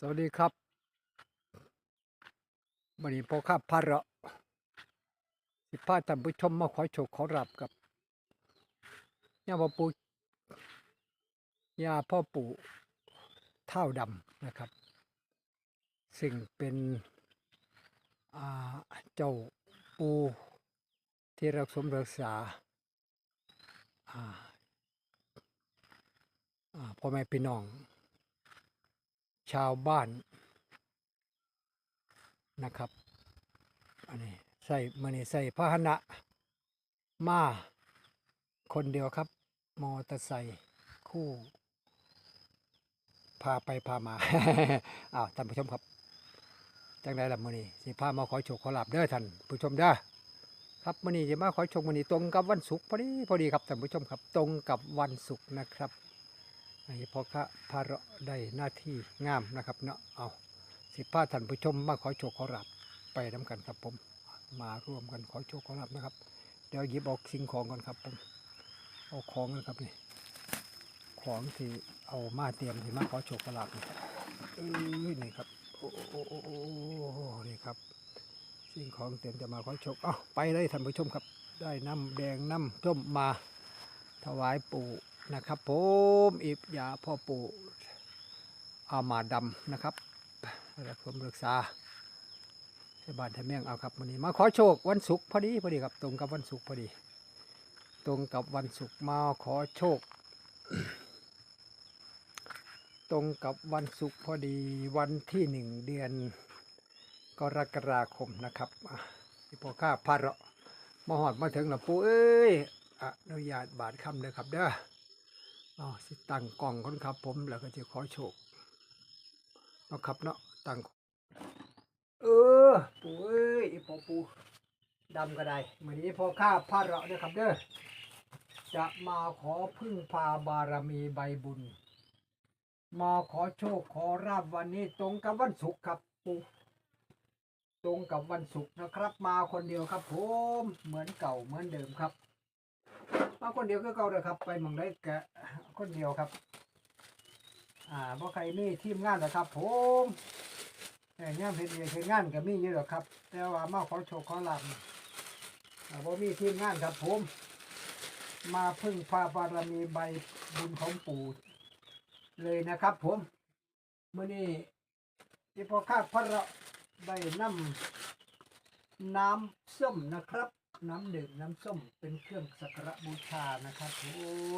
สวัสดีครับวันนี้พอข้าพาระสิพาท่านผู้ชมมาขอโชคขอรับกับย่าพ่อปู่ย่าพ่อปู่เท่าดำนะครับ ซึ่งเป็นเจ้าปูที่รักสมรักษาอ่าอ่าพ่อแม่พี่น้อง ชาวบ้านนะครับอันนี้ใส่มือนี้ใส่พาหนะมาคนเดียวครับ มอเตอร์ไซค์คู่ พาไปพามาอ้าวท่านผู้ชมครับจังไดล่ะมือนี้สิพามาขอโชคขอลาบเด้อท่านผู้ชมเด้อครับมือนี้จะมาขอโชคมือนี้ตรงกับวันศุกร์พอดีพอดีครับท่านผู้ชมครับ ตรงกับวันศุกร์นะครับ ให้พ่อพระพาระได้หน้าที่งามนะครับเนาะเอาสิพาท่านผู้ชมมาขอโชคขอรับไปน้กันครับผม มาร่วมกันขอโชคขอรับนะครับ เดี๋ยวหยิบออกสิ่งของก่อนครับผมเอาของกันครับนี่ของที่เอามาเตรียมที่มาขอโชคขอรับนี่เอ้ยนี่ครับโอ้โอ้โอ้โอ้นี่ครับ สิ่งของเตรียมจะมาขอโชคเอาไปเลยท่านผู้ชมครับ ได้น้ำแดงน้ำส้มมาถวายปู่ นะครับผมอิบยาพ่อปู่อามาดำนะครับรับผมรักษาให้บ้านทำเมียงเอาครับวันนี้มาขอโชควันศุกร์พอดีพอดีครับ ตรงกับวันศุกร์พอดี ตรงกับวันศุกร์มาขอโชค ตรงกับวันศุกร์พอดีวันที่หนึ่งเดือนกรกฎาคมนะครับที่พ่อข้าพารามาหอดมาถึงแล้วปู่เอ้ยอนุญาตบาทคำเลยครับเด้อ อ๋อสิตั้งกล่องคนครับ ผมแล้วก็จะขอโชคเนาะครับเนาะตั้งเออปูเอ้ยพอปูดำก็ได้เหมือนนี้พอข้าพาเราเนี่ยครับเด้อจะมาขอพึ่งพาบารมีใบบุญ มาขอโชคขอราบวันนี้ตรงกับวันศุกร์ครับปูตรงกับวันศุกร์นะครับ มาคนเดียวครับผมเหมือนเก่าเหมือนเดิมครับ มาคนเดียวก็เก่าเลยครับ ไปมองได้แกะ คนเดียวครับ อ่าบ่ใครมีทีมงานนะครับ ผมแต่เนี่ยเพจเพจงานก็มีเยอะหรอกครับ แต่ว่ามาขอโชคขอลาบนี่อ่าบ่มีทีมงานครับผม มาพึ่งพาบารมีใบบุญของปู่เลยนะครับ ผมเมื่อนี้ที่พอข้าพระได้นำน้ำส้มนะครับ น้ำดื่มน้ำส้มเป็นเครื่องสักการะบูชานะครับผ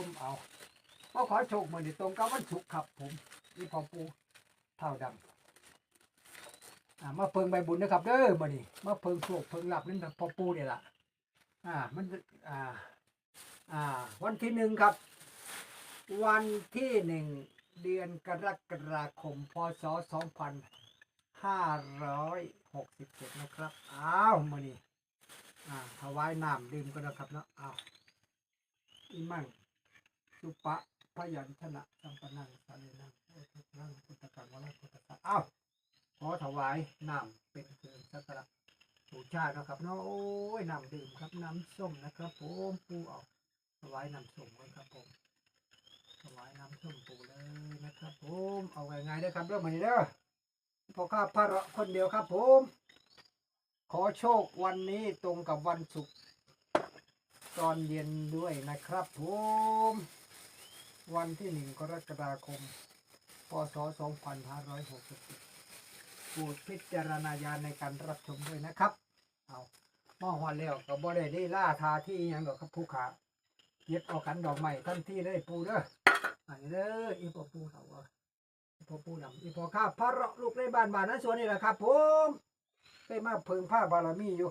มเอา ก็ขอโชคมือนี้ตรงกับวันศุกร์ครับผมนี่พอปูเท่าดำอ่ามาเพิงใบบุญนะครับเด้อมือนี้มาเพิงโชคเพิงหลับนี่แบบพอปูเนี่ยล่ะอ่ามันอ่าอ่า วันที่หนึ่งครับ วันที่หนึ่งเดือนกรกฎาคมพศสองพันห้าร้อยหกสิบเจ็ดนะครับ อ้าวมือนี้อ่าถวายน้ำดื่มกันนะครับเนาะอ้าวอิมังสุปะ พยัญชนะสัมปนังสาเลนังโอทุนังพุทธกังวะพุทธะอ้าวขอถวายน้ำเป็นเครื่องสักการะบูชานะครับเนาะโอ้ยน้ำดื่มครับน้ำส้มนะครับผมปูเอาถวายน้ำส้มไว้ครับผมถวายน้ำส้มปูเลยนะครับผมเอาไงายๆเด้ครับเด้อมานี่เด้อพอข้าพระคนเดียวครับผม ขอโชควันนี้ตรงกับวันศุกร์ตอนเย็นด้วยนะครับผม วันที่หนึ่งกรกฎาคม พศ 2560โปรดพิจารณาญาณในการรับชมด้วยนะครับ เอามอหอนแล้วก็บ่ได้ได้ล่าทาที่อหยังดอกครับผู้ขาเย็บเอาขันดอกใหม่ทันที่เลยปูเด้ออันนี้เด้ออีพอปูเขาว่าอีพอปูดำอีพอข้าพระเราลูกในบ้านบ้านนั้นส่วนนี่แหละครับผมได้มาเพิ่งผ้าบารมีอยู่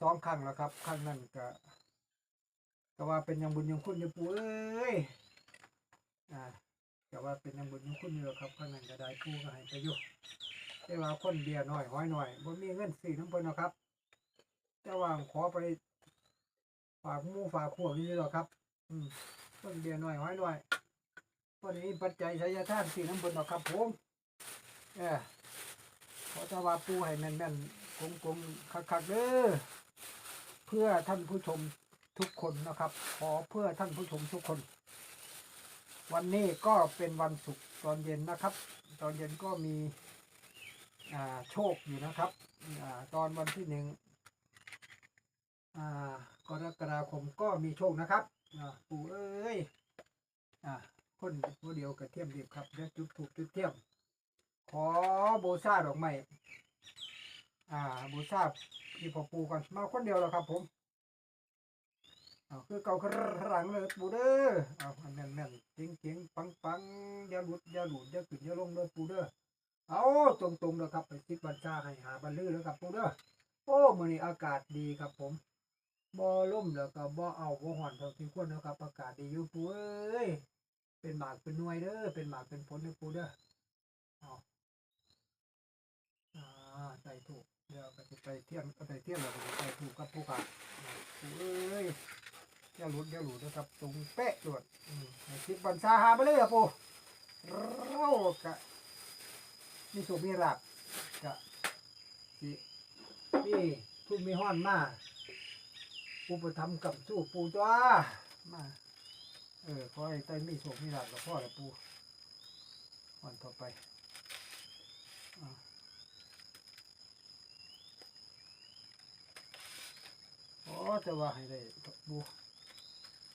สองครั้งแล้วครับครั้งนั้นก็ก็ว่าเป็นยังบุญยังคุณอยู่ปูเอ้ย อ่าก็ว่าเป็นยังบุญยังคุณอยู่ครับครั้งนั้นก็ได้ปู่ก็ให้ไปอยู่แต่ว่าคนเดียวหน่อยห้อยหน่อยบ่มีเงินซื้อน้ำเพิ่นหรอกครับ แต่ว่าขอไปฝากมู่ฝากพวกนี้หรอครับ อืมคนเดียวหน่อยห้อยหน่อยคนนี้ปัจจัยสายทานซื้อน้ำเพิ่นหรอครับผมเออขอจะว่าปูให้แม่นๆกลมๆคักๆเด้อเพื่อท่านผู้ชมทุกคนนะครับ ขอเพื่อท่านผู้ชมทุกคน วันนี้ก็เป็นวันศุกร์ตอนเย็นนะครับ ตอนเย็นก็มีโชคอยู่นะครับอตอนวันที่หนึ่งอ่ากรกฎาคมก็มีโชคนะครับปู่เอ้ยอคนหัวเดียวกับเทียมเดียบครับเดี๋ยวจุดถูกจุดเทียม ขอโบซาดอกไม้อ่าโบซาพี่พอปูกันมาคนเดียวแล้วครับผม เอาคือเก่าครังเลยปูเด้อเอาแน่นแน่นเจ๋งเจ๋งปังปังอย่าหลุดอย่าหลุดอย่าขึ้นอย่าลงเลยปูเด้อเอาตรงตรงๆเลยครับไปซิกบัญชาให้หาบันลือแล้วครับปูเด้อโอ้มื้อนี้อากาศดีครับผมบ่ล่มแล้วก็บ่เอาบ่ฮ้อนเท่าที่ควรนะครับ อากาศดีอยู่ปูเอ้ยเป็นหมากเป็นหน่วยเด้อเป็นหมากเป็นผลเด้อปูเด้อเอาอ่าใส่ถูกเดี๋ยวก็จะไปเที่ยงก็ไปเที่ยงแล้วก็จะไปถูกกับผู้ขาผู้เอ้ย อย่าหลุดอย่าหลุดนะครับตรงเป๊ะหลุดอืมให้คิดบัญชาหาไปเลยอะปูเรากะมีสุขมีรักกะสิมีทุนมีห้อนมาปูไปทำกับสู้ปูจ้ามาเออขอให้ใจมีสุขมีรักกับพ่อและปูวันต่อไปอ๋อจะว่าให้ได้บู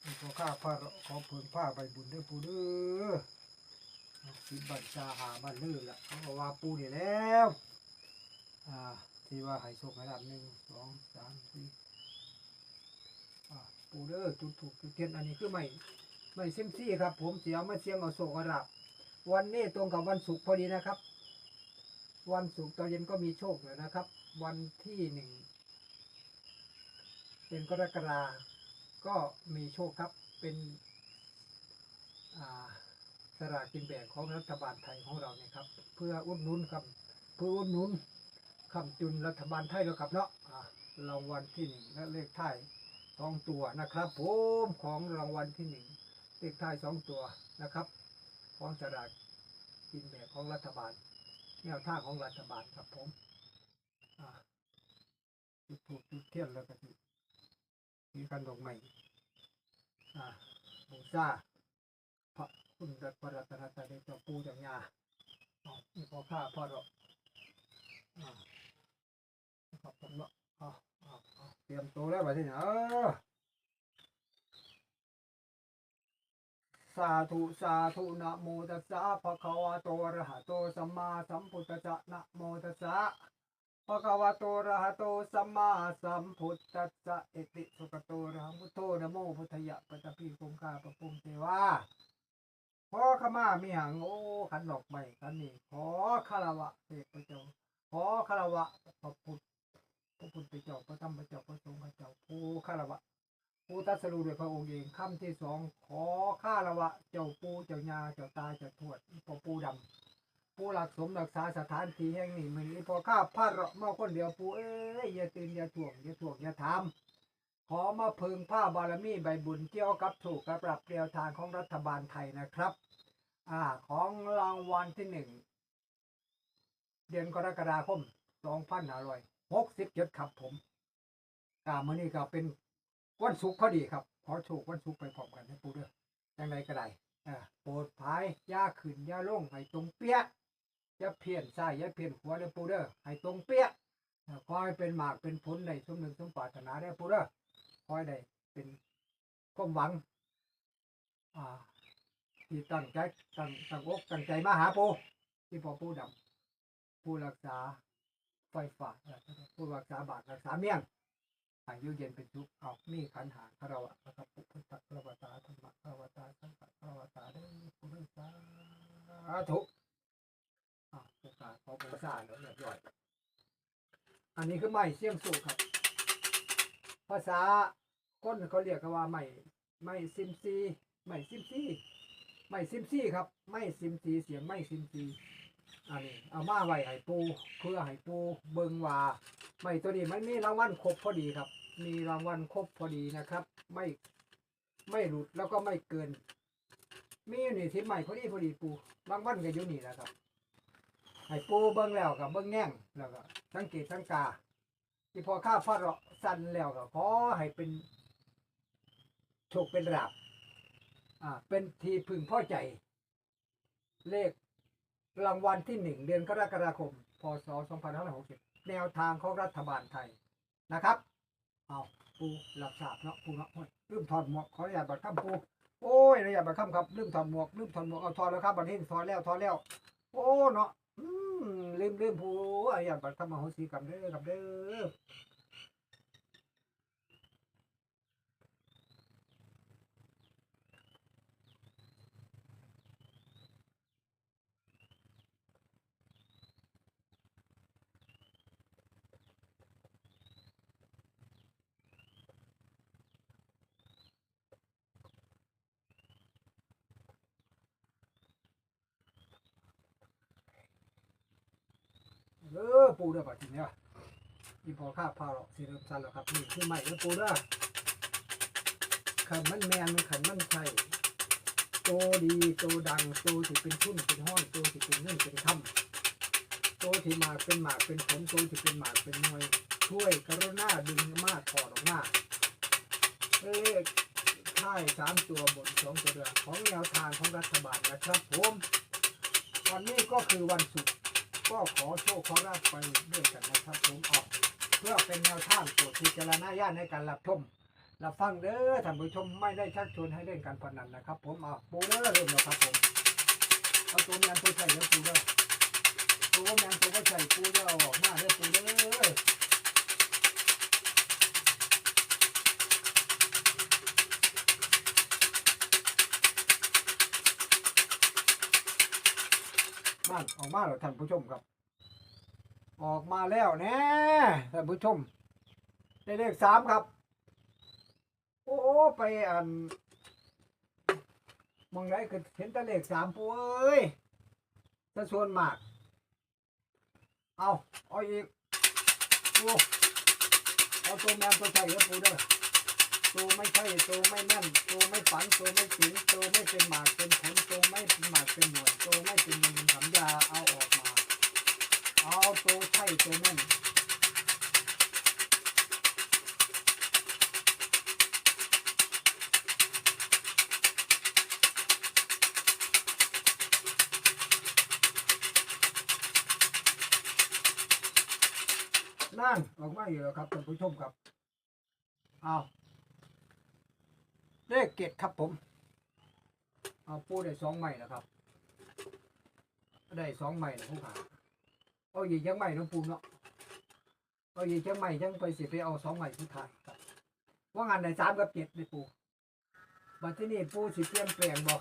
ขอข้าพระขอเพิ่งผ้าใบบุญด้อปูเด้อสิบบัญชาหาบันลื่นละเขาก็ว่าปูนี่แล้ว อ่า ที่ว่าให้โชคให้ลาบหนึ่งสองสามสี่ปูเด้อจุดถูกจุดเทียนอันนี้คือไม่ไม่เซมซี่ครับ ผมเสียมาเสียงเอาโชคเอาลาบวันนี้ตรงกับวันศุกร์พอดีนะครับ วันศุกร์ตอนเย็นก็มีโชคเลยนะครับ วันที่หนึ่งเป็นกรกฎา ก็มีโชคครับเป็นสลากกินแบ่งของรัฐบาลไทยของเราเนี่ยครับ เพื่ออุดหนุนครับเพื่ออุดหนุนคำจุนรัฐบาลไทยแล้วครับเนาะรางวัลที่หนึ่งและเลขท้ายสองตัวนะครับผมของรางวัลที่หนึ่งเลขท้ายสองตัวนะครับ ของสลากกินแบ่งของรัฐบาลแนวท่าของรัฐบาลครับผมอ่าจุดถูกจุดเทียนแล้วก็จุด มีกันดอกไม้อ่าบูชาพระคุณรัตพระรัตนตรัยเจ้าปู่เจ้าย่าเอานี่พอข้าพ่อดอกอ่าขอบคุณเนาะเอาเอาเอเตรียมตัวแล้วไปที่ไหนเออสาธุสาธุนะโมตัสสะภะคะวะโตอะระหะโตสัมมาสัมพุทธัสสะนะโมตัสสะ ภะคะวะโตระหะโตสัมมาสัมพุทธัสสะเอติสุขโตระหังพุทโธนะโมพุทธยะปัตตพีคงคาปะปุมเทวาขอขมามีหังโอ้ขันดอกไม้ขันนี้ขอคารวะเทพเจ้าขอคารวะพระพุทธพระพุทธเจ้าพระธรรมเจ้าพระสงฆ์เจ้าผู้คารวะผู้ตัสรู้ด้วยพระองค์เองคำที่สองขอคารวะเจ้าปูเจ้ายาเจ้าตาเจ้าทวดพ่อปูดำ ผู้รักสมรักษาสถานที่แห่งนี้มันนี้พอข้าพระเรามาคนเดียวผู้เอ้ยอย่าตื่นอย่าถ่วงอย่าถ่วงอย่าทำขอมาพึงผ้าบารมีใบบุญเกี่ยวกับถูกกับปรับเปลี่ยวทางของรัฐบาลไทยนะครับ อ่าของรางวัลที่หนึ่งเดือนกรกฎาคมสองพันห้าร้อยหกสิบเจ็ดครับผมกามื่อนี้ก็เป็นวันศุกร์พอดีครับ ขอโชควันศุกร์ไปพร้อมกันนะปูเด้อยังไงก็ได้อ่าโปรดภายยาขึ้นยาลงให้ตรงเปี้ย อย่าเพี้ยนซ้ายอย่าเพี้ยนขวาเด้อปูเด้อให้ตรงเปี้ยอ่าขอให้เป็นหมากเป็นผลในสมหนึ่งสมปรารถนาเด้ปูเด้อขอให้ได้เป็นความหวัง อ่า ที่ตั้งใจตั้งตั้งอกตั้งใจมาหาปูที่พอปูดำผู้รักษาไฟฟ้าผู้รักษาบาทรักษาเมี่ยงอายุเย็นเป็นทุกข์เอามีขันหาคารวะนะครับพุทธคารวะตาธรรมะคารวะตาสังฆคารวะตาได้พุทธสาธุอ่า ประกาศขอเป็นสาแล้วเรียบร้อย อันนี้คือไม้เสียงสูงครับ ภาษาคนเขาเรียกกันว่าไม้ไม้ซิมซีไม้ซิมซีไม้ซิมซีครับไม้ซิมซีเสียงไม้ซิมซีอันนี้เอามาไว้ให้ปูเพื่อให้ปูเบิงว่าไม่ตัวนี้มันมีรางวัลครบพอดีครับ มีรางวัลครบพอดีนะครับ ไม่ไม่หลุดแล้วก็ไม่เกิน มีอยู่นี่ทิศใหม่พอดีพอดีปูรางวัลก็อยู่นี่แหละครับ ให้ปูเบิ้งแล้วกับเบิ้งแง่งแล้วก็สังเกตสังกาที่พอข้าพระเราะสั้นแล้วก็ขอให้เป็นโชคเป็นราบอ่าเป็นทีพึงพอใจ เลขรางวัลที่หนึ่งเดือนกรกฎาคม พศ2560 แนวทางของรัฐบาลไทยนะครับเอาปูหลับสาบเนาะปูเนาะโอ้ยลืมถอดหมวกขออนุญาตบัตรข้ามปูโอ้ยอนุญาตบัตรข้ามครับลืมถอดหมวกลืมถอดหมวกเอาถอดแล้วครับบัตรเฮงถอดแล้วถอดแล้ว โอ้เนาะ ลืมลืมปูอนุญาตบัตรข้ามาโหสีกรรมเด้อกับเด้อ เออปูเด้อป่ะทีเนี้ยอีพอข้าพาหรอกสิเริ่มสั้นแล้วครับนี่คือใหม่แล้วปูเด้อขันมันแมนมันขันมันไข่โตดีโตดังโตที่เป็นชุ่นเป็นห้อนโตที่เป็นเงื่อนเป็นคำโตที่หมาเป็นหมากเป็นผลโตที่เป็นหมากเป็นหน่วยช่วยกรุณาดึงมาถอดออกมาเลขท้ายสามตัวบนสองตัวเดือของแนวทางของรัฐบาลนะครับผมวันนี้ก็คือวันศุกร์ ก็ขอโชคขอราบไปด้วยกันนะครับผมออก เพื่อเป็นแนวทางโปรดพิจารณาญาณในการรับชมรับฟังเด้อท่านผู้ชมไม่ได้ชักชวนให้เล่นการพนันนะครับ ผมเอาปูเด้อเริ่มแล้วครับผมเอาตัวแมนตัวใส่เด้อปูเด้อตัวแมนตัวก็ใส่ปูเด้อเอาออกมาเด้อปูเด้อ มันออกมาแล้วท่านผู้ชมครับ ออกมาแล้วแน่ท่านผู้ชมได้เลขสามครับ โอ้ไปอันมองไหนก็เห็นแต่เลขสามปูเอ้ยจะส่วนมาก เอาเอาอีกปูเอาตัวแมนตัวใส่ครับปูเด้อ ตัวไม่ใช่ตัวไม่แน่นตัวไม่ฝันตัวไม่สิงตัวไม่เป็นหมากเป็นผลตัวไม่เป็นหมากเป็นหน่วยตัวไม่เป็นยินสัญญาเอาออกมา เอาตัวใช่ตัวแม่นนั่นออกมาอยู่แล้วครับท่านผู้ชมครับ เอา เลขเกตครับผม เอาปูได้สองใหม่แล้วครับ ได้สองใหม่แล้วผู้ขาเอาอีกจังใหม่น้องปูเนาะเอาอีกจังใหม่จังไปสิไปเอาสองใหม่ที่ถ่ายครับ ว่างานได้สามกับเจ็ดเลยปูบัดที่นี่ปูสิเปลี่ยนแปลงบ่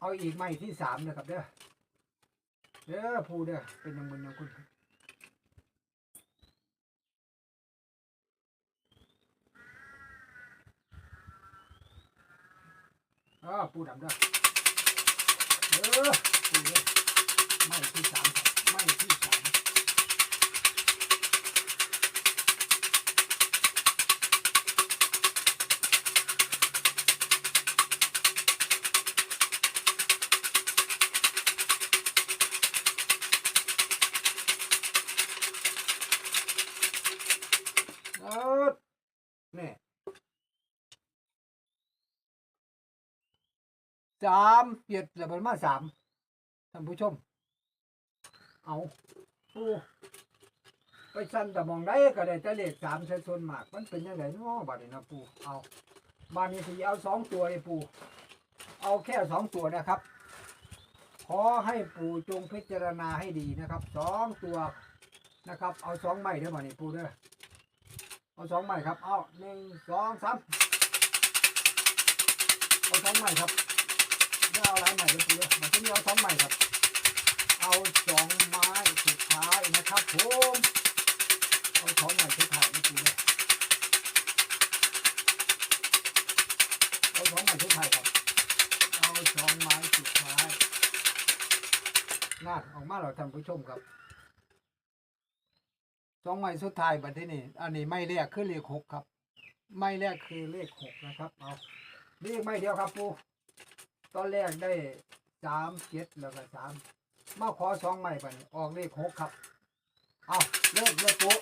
เอาอีกใหม่ที่สามนะครับเด้อเด้อปูเด้อเป็นยังมึนยังคุณ อ๋อปูดำด้อเออปูเด้อไม่ที่สามไม่ที่สาม สามเจ็ดแล้วมันมาสามท่านผู้ชม เอาปูไปสั้นแต่มองได้ก็ได้แต่เลขสามใช้ส่วนมาก มันเป็นยังไงเนาะบัดนี้นะปูเอาบ้านนี้สิเอาสองตัวไอ้ปูเอาแค่สองตัวนะครับ ขอให้ปูจงพิจารณาให้ดีนะครับสองตัวนะครับ เอาสองไม้เด้อบัดนี้ปูเด้อเอาสองไม้ครับ เอาหนึ่งสองสามเอาสองไม้ครับ เอาลายไม้เด้อปูเด้อมาที่นี่เอาสองไม้ครับ เอาสองไม้สุดท้ายนะครับผมเอาสองไม้สุดท้ายนี่คือเนี่ยเอาสองไม้สุดท้ายครับ เอาสองไม้สุดท้ายน่าออกมาเราท่านผู้ชมครับสองไม้สุดท้ายบัดที่นี่อันนี้ไม้แรกคือเลขหกครับ ไม้แรกคือเลขหกนะครับ เอาเลขไม้เดียวครับปู ตอนแรกได้สามเจ็ดแล้วก็สามมาขอสองใหม่ไปออกเลขหกครับ เอาเริ่มเลยปุ๊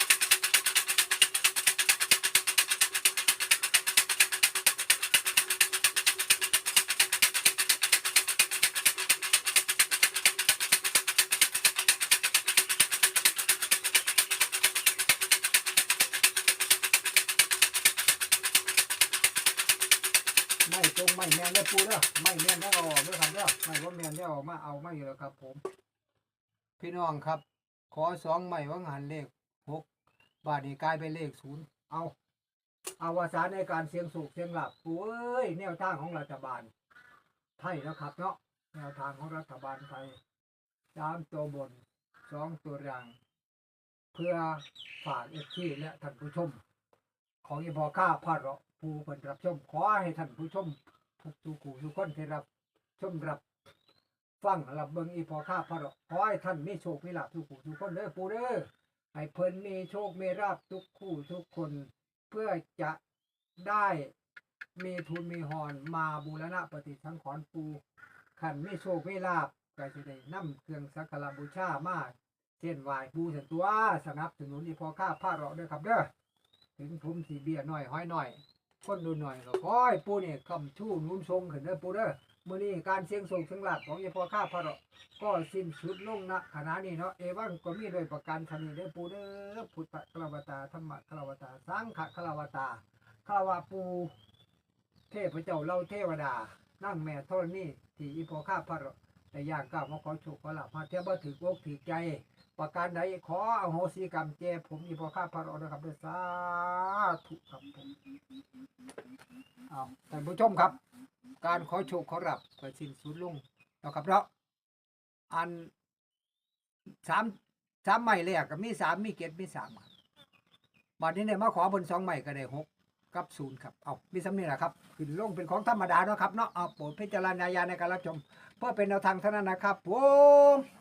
ไม่ตรงไม่แมนได้ปูเด้อไม่แมนได้เอาออกเด้อครับเด้อไม่ว่าแมนได้เอามาเอาไม่อยู่แล้วครับ ผม พี่น้องครับ ขอสองไม่ว่างหันเลขหกบาทนี้กลายเป็นเลขศูนย์เอาเอาวาสาในการเสียงสูกเสียงหลับปูเอ้ยแนวทางของรัฐบาลไทยแล้วครับ เนาะแนวทางของรัฐบาลไทยสามตัวบนสองตัวราง เพื่อฝากเอฟซีและท่านผู้ชม ของอีพอข้าพาเรา ผู้คนรับชมขอให้ท่านผู้ชมทุกทุกผู้ทุกคนที่รับชมรับ ฟังรับเบิงอีพอข้าพาเราขอให้ท่านมีโชคมีลาภทุกผู้ทุกคนเด้อปูเด้อให้เพิ่นมีโชคมีลาภทุกคู่ทุกคน เพื่อจะได้มีทุนมีหอนมาบูรณะปฏิสังขรณ์ปูขันมีโชคมีลาภก็จะได้นำเครื่องสักการบูชามาเช่นไหวปูเสนตัวสนับสนุนอีพอข้าพาเราะเด้อครับเด้อถึงผมสีเบียหน่อยห้อยหน่อย คนดูหน่อยก็คอยปูนี่คำชู้นุ่นทรงขึ้นเด้อปูเด้อมื้อนี้การเสียงส่งเสียงหลักของยายพอข้าพระเราะก็สิ้นสุดลงณขณะนี้เนาะเอวังก็มีโดยประการชนีเด้อปูเด้อพุทธคลาวตาธรรมคลาวตาสังฆคลาวตาคลาวาปู เทพเจ้าเล่าเทวดา นั่งแม่ธรณีที่อีพอข้าพระราะแต่ย่างก้าวมาขอโชคขอลาภมาเทียบบ่ถืออกถือใจ ประการใดขออโหสิกรรมแจผมอีพอข้าพระรอนะครับด้วยสาธุครับผมเอาท่านผู้ชมครับ การขอโชคขอรับก็สิ้นสุดลงแล้วครับเนาะอันสามสามใหม่เลยก็มีสามมีเกียรติมีสามครับบัดนี้เนี่ยมาขอบนสองใหม่ก็ได้หกกับศูนย์ครับ เอามีสำเนียงนะครับ ขึ้นลงเป็นของธรรมดาเนาะครับเนาะ เอาโปรดพิจารณาญาณในการรับชม เพื่อเป็นแนวทางเท่านั้นนะครับผม